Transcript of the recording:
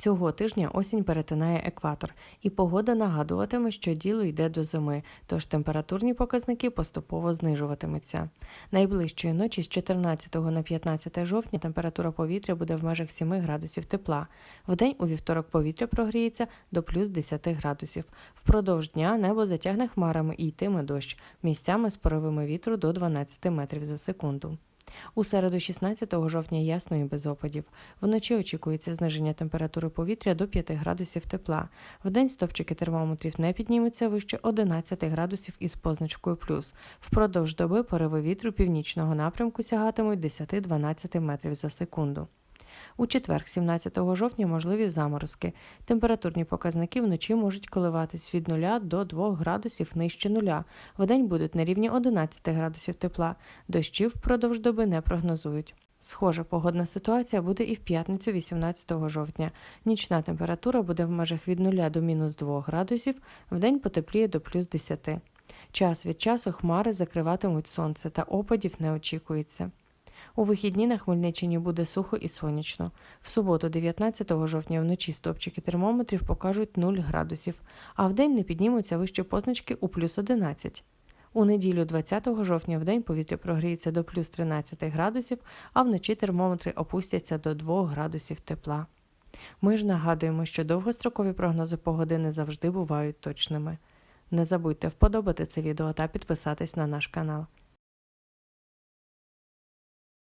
Цього тижня осінь перетинає екватор, і погода нагадуватиме, що діло йде до зими, тож температурні показники поступово знижуватимуться. Найближчої ночі з 14 на 15 жовтня температура повітря буде в межах 7 градусів тепла. Вдень у вівторок повітря прогріється до плюс 10 градусів. Впродовж дня небо затягне хмарами і йтиме дощ, місцями з поривами вітру до 12 метрів за секунду. У середу 16 жовтня ясно і без опадів. Вночі очікується зниження температури повітря до 5 градусів тепла. Вдень стопчики термометрів не піднімуться вище 11 градусів із позначкою плюс. Впродовж доби пориви вітру північного напрямку сягатимуть 10-12 метрів за секунду. У четвер, 17 жовтня, можливі заморозки. Температурні показники вночі можуть коливатись від 0 до 2 градусів нижче нуля. Вдень будуть на рівні 11 градусів тепла. Дощів впродовж доби не прогнозують. Схожа погодна ситуація буде і в п'ятницю 18 жовтня. Нічна температура буде в межах від 0 до мінус 2 градусів, вдень потепліє до плюс 10. Час від часу хмари закриватимуть сонце та опадів не очікується. У вихідні на Хмельниччині буде сухо і сонячно. В суботу, 19 жовтня, вночі стопчики термометрів покажуть 0 градусів, а вдень не піднімуться вище позначки у плюс 11. У неділю 20 жовтня вдень повітря прогріється до плюс 13 градусів, а вночі термометри опустяться до 2 градусів тепла. Ми ж нагадуємо, що довгострокові прогнози погоди не завжди бувають точними. Не забудьте вподобати це відео та підписатись на наш канал.